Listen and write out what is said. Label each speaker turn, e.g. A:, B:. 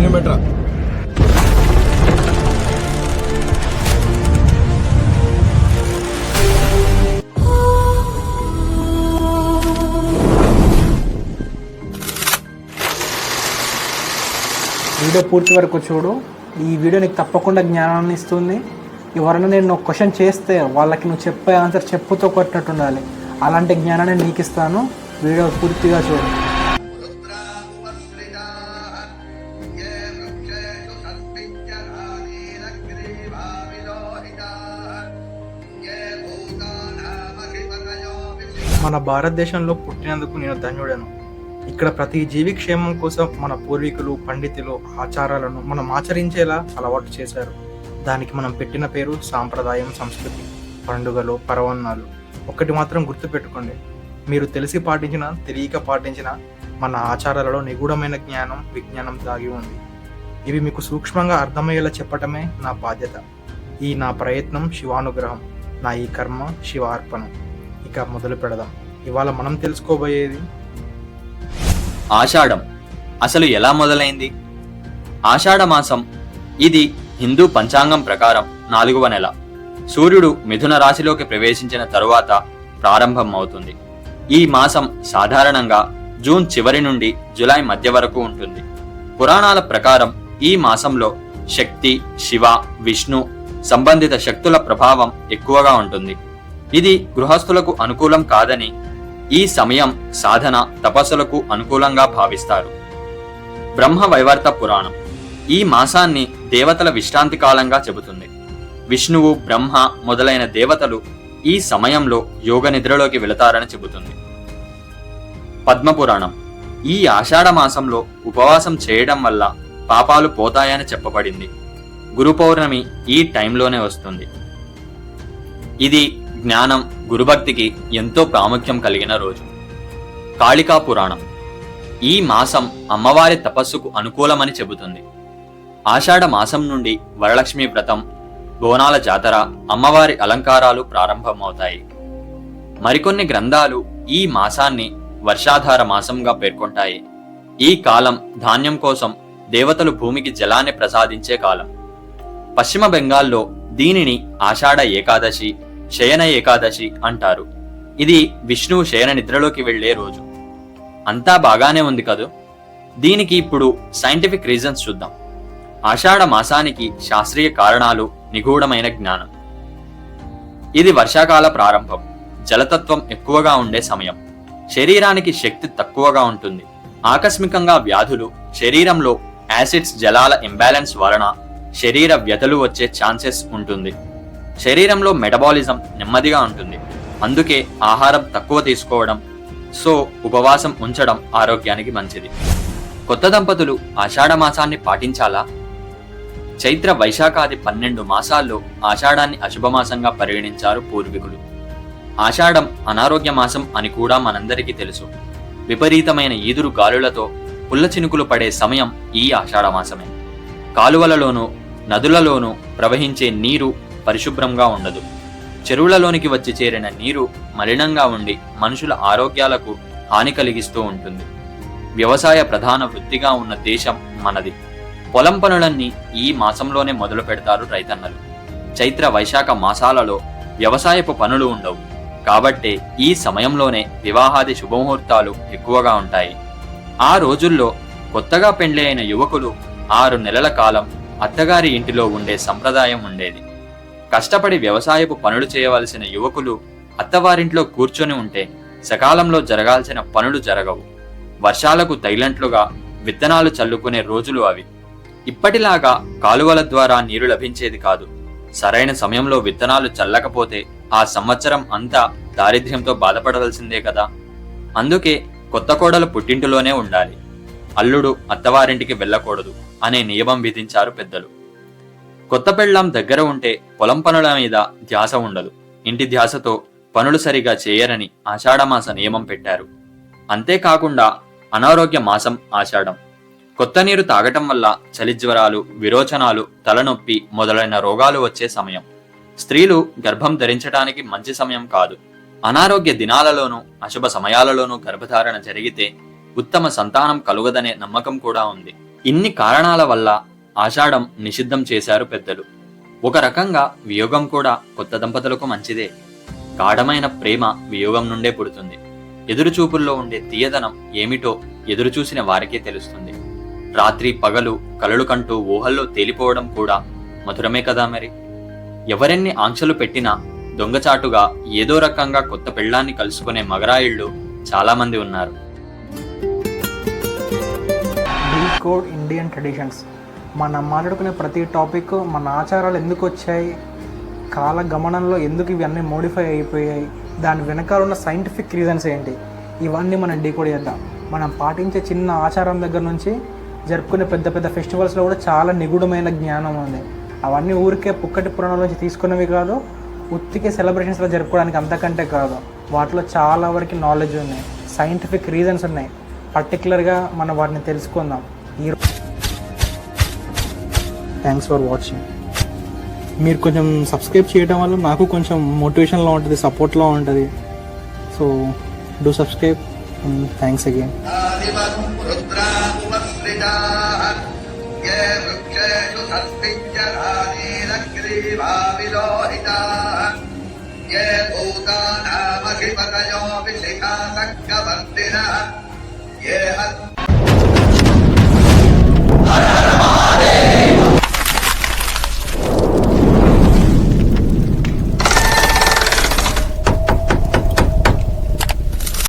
A: Volume బెటరా
B: video పూర్తి వరకు చూడు. ఈ వీడియో నీకు తప్పకుండా జ్ఞానాన్ని ఇస్తుంది. ఎవరైనా నేను ఒక క్వశ్చన్ చేస్తే వాళ్ళకి నువ్వు చెప్పే ఆన్సర్ చెప్పుతో కొట్టినట్టు ఉండాలి. అలాంటి జ్ఞానాన్ని నీకు ఇస్తాను. వీడియో పూర్తిగా చూడు. మన భారతదేశంలో పుట్టినందుకు నేను ధన్యుడను. ఇక్కడ ప్రతి జీవి క్షేమం కోసం మన పూర్వీకులు పండితులు ఆచారాలను మనం ఆచరించేలా అలవాటు చేశారు. దానికి మనం పెట్టిన పేరు సాంప్రదాయం సంస్కృతి పండుగలు పర్వణాలు ఒకటి మాత్రం గుర్తుపెట్టుకోండి. మీరు తెలిసి పాటించిన తెలియక పాటించిన మన ఆచారాలలో నిగూఢమైన జ్ఞానం విజ్ఞానం దాగి ఉంది. ఇవి మీకు సూక్ష్మంగా అర్థమయ్యేలా చెప్పటమే నా బాధ్యత. ఈ నా ప్రయత్నం శివానుగ్రహం. నా ఈ కర్మ శివార్పణం. ఇక మొదలు పెడదాం. ఇవాళ మనం తెలుసుకోబోయేది?
C: ఆషాఢం. అసలు ఎలా మొదలైంది? ఆషాఢ మాసం ఇది హిందూ పంచాంగం ప్రకారం నాలుగవ నెల. సూర్యుడు మిథున రాశిలోకి ప్రవేశించిన తరువాత ప్రారంభం అవుతుంది ఈ మాసం సాధారణంగా జూన్ చివరి నుండి జులై మధ్య వరకు ఉంటుంది. పురాణాల ప్రకారం ఈ మాసంలో శక్తి శివ విష్ణు సంబంధిత శక్తుల ప్రభావం ఎక్కువగా ఉంటుంది. ఇది గృహస్థులకు అనుకూలం కాదని ఈ సమయం సాధన తపస్సులకు అనుకూలంగా భావిస్తారు. బ్రహ్మ వైవర్త పురాణం. ఈ మాసాన్ని దేవతల విశ్రాంతి కాలంగా చెబుతుంది. విష్ణువు బ్రహ్మ మొదలైన దేవతలు ఈ సమయంలో యోగ నిద్రలోకి వెళతారని చెబుతుంది. పద్మపురాణం. ఈ ఆషాఢ మాసంలో ఉపవాసం చేయడం వల్ల పాపాలు పోతాయని చెప్పబడింది. గురు పౌర్ణమి ఈ టైంలోనే వస్తుంది. ఇది జ్ఞానం గురుభక్తికి ఎంతో ప్రాముఖ్యం కలిగిన రోజు. కాళికా పురాణం. ఈ మాసం అమ్మవారి తపస్సుకు అనుకూలమని చెబుతుంది. ఆషాఢ మాసం నుండి వరలక్ష్మి వ్రతం బోనాల జాతర అమ్మవారి అలంకారాలు ప్రారంభమవుతాయి. మరికొన్ని గ్రంథాలు ఈ మాసాన్ని వర్షాధార మాసంగా పేర్కొంటాయి. ఈ కాలం ధాన్యం కోసం దేవతలు భూమికి జలాన్ని ప్రసాదించే కాలం. పశ్చిమ బెంగాల్లో దీనిని ఆషాఢ ఏకాదశి శయన ఏకాదశి అంటారు. ఇది విష్ణువు శయన నిద్రలోకి వెళ్ళే రోజు. అంతా బాగానే ఉంది కదూ? దీనికి ఇప్పుడు సైంటిఫిక్ రీజన్స్ చూద్దాం. ఆషాఢ మాసానికి శాస్త్రీయ కారణాలు నిగూఢమైన జ్ఞానం. ఇది వర్షాకాల ప్రారంభం. జలతత్వం ఎక్కువగా ఉండే సమయం. శరీరానికి శక్తి తక్కువగా ఉంటుంది. ఆకస్మికంగా వ్యాధులు శరీరంలో యాసిడ్స్ జలాల ఇంబ్యాలెన్స్ వలన శరీర వ్యధలు వచ్చే ఛాన్సెస్ ఉంటుంది. శరీరంలో మెటబాలిజం నెమ్మదిగా ఉంటుంది. అందుకే ఆహారం తక్కువ తీసుకోవడం సో ఉపవాసం ఉంచడం ఆరోగ్యానికి మంచిది. కొత్త దంపతులు ఆషాఢ మాసాన్ని పాటించాలా? చైత్ర వైశాఖాది పన్నెండు మాసాల్లో ఆషాఢాన్ని అశుభమాసంగా పరిగణించారు పూర్వీకులు. ఆషాఢం అనారోగ్య మాసం అని కూడా మనందరికీ తెలుసు. విపరీతమైన ఈదురు గాలులతో పుల్ల చినుకులు పడే సమయం ఈ ఆషాఢ మాసమే. కాలువలలోనూ నదులలోనూ ప్రవహించే నీరు పరిశుభ్రంగా ఉండదు. చెరువులలోనికి వచ్చి చేరిన నీరు మలినంగా ఉండి మనుషుల ఆరోగ్యాలకు హాని కలిగిస్తూ ఉంటుంది. వ్యవసాయ ప్రధాన వృత్తిగా ఉన్న దేశం మనది. పొలం పనులన్నీ ఈ మాసంలోనే మొదలు పెడతారు రైతన్నలు. చైత్ర వైశాఖ మాసాలలో వ్యవసాయపు పనులు ఉండవు. కాబట్టే ఈ సమయంలోనే వివాహాది శుభముహూర్తాలు ఎక్కువగా ఉంటాయి. ఆ రోజుల్లో కొత్తగా పెండ్లి అయిన యువకులు ఆరు నెలల కాలం అత్తగారి ఇంటిలో ఉండే సంప్రదాయం ఉండేది. కష్టపడి వ్యవసాయపు పనులు చేయవలసిన యువకులు అత్తవారింట్లో కూర్చొని ఉంటే సకాలంలో జరగాల్సిన పనులు జరగవు. వర్షాలకు తైలంట్లుగా విత్తనాలు చల్లుకునే రోజులు అవి. ఇప్పటిలాగా కాలువల ద్వారా నీరు లభించేది కాదు. సరైన సమయంలో విత్తనాలు చల్లకపోతే ఆ సంవత్సరం అంతా దారిద్ర్యంతో బాధపడవలసిందే కదా. అందుకే కొత్త కోడలు పుట్టింటిలోనే ఉండాలి. అల్లుడు అత్తవారింటికి వెళ్ళకూడదు అనే నియమం విధించారు పెద్దలు. కొత్త పెళ్ళాం దగ్గర ఉంటే పొలం పనుల మీద ధ్యాస ఉండదు. ఇంటి ధ్యాసతో పనులు సరిగా చేయరని ఆషాఢమాస నియమం పెట్టారు. అంతేకాకుండా అనారోగ్య మాసం ఆషాఢం. కొత్త నీరు తాగటం వల్ల చలిజ్వరాలు విరోచనాలు తలనొప్పి మొదలైన రోగాలు వచ్చే సమయం. స్త్రీలు గర్భం ధరించడానికి మంచి సమయం కాదు. అనారోగ్య దినాలలోనూ అశుభ సమయాలలోనూ గర్భధారణ జరిగితే ఉత్తమ సంతానం కలుగదనే నమ్మకం కూడా ఉంది. ఇన్ని కారణాల వల్ల ఆషాఢం నిషిద్ధం చేశారు పెద్దలు. ఒక రకంగా వియోగం కూడా కొత్త దంపతులకు మంచిదే. గాఢమైన ప్రేమ వియోగం నుండే పుడుతుంది. ఎదురుచూపుల్లో ఉండే తీయదనం ఏమిటో ఎదురుచూసిన వారికే తెలుస్తుంది. రాత్రి పగలు కలలు కంటూ ఊహల్లో తేలిపోవడం కూడా మధురమే కదా మరి? ఎవరెన్ని ఆంక్షలు పెట్టినా దొంగచాటుగా ఏదో రకంగా కొత్త పెళ్ళాన్ని కలుసుకునే మగరాయిళ్ళు చాలామంది ఉన్నారు.
B: కోడ్ ఇండియన్ ట్రెడిషన్స్ మనం మాట్లాడుకునే ప్రతి టాపిక్ మన ఆచారాలు ఎందుకు వచ్చాయి? కాల గమనంలో ఎందుకు ఇవన్నీ మోడిఫై అయిపోయాయి? దాని వెనకాల ఉన్న సైంటిఫిక్ రీజన్స్ ఏంటి? ఇవన్నీ మనం డీకోడ్ చేద్దాం. మనం పాటించే చిన్న ఆచారం దగ్గర నుంచి జరుపుకునే పెద్ద పెద్ద ఫెస్టివల్స్లో కూడా చాలా నిగూఢమైన జ్ఞానం ఉంది. అవన్నీ ఊరికే పుక్కటి పురాణాల నుంచి తీసుకున్నవి కాదు ఉత్తికే సెలబ్రేషన్స్లో జరుపుకోవడానికి అంతకంటే కాదు. వాటిలో చాలా వరకు నాలెడ్జ్ ఉన్నాయి. సైంటిఫిక్ రీజన్స్ ఉన్నాయి. పర్టికులర్గా మనం వాటిని తెలుసుకుందాం. థ్యాంక్స్ ఫర్ వాచింగ్ మీరు కొంచెం సబ్స్క్రైబ్ చేయడం వల్ల నాకు కొంచెం మోటివేషన్లో ఉంటుంది సపోర్ట్లో ఉంటుంది so do subscribe thanks again
A: आदिवम् रुद्रामुपस्थिताः ये वृक्षेषु सस्मिञ्जरानीरग्रीवाविलोहिताः ये भूतानामधिपतयो विशिखासङ्गवर्तिनः ये हन्त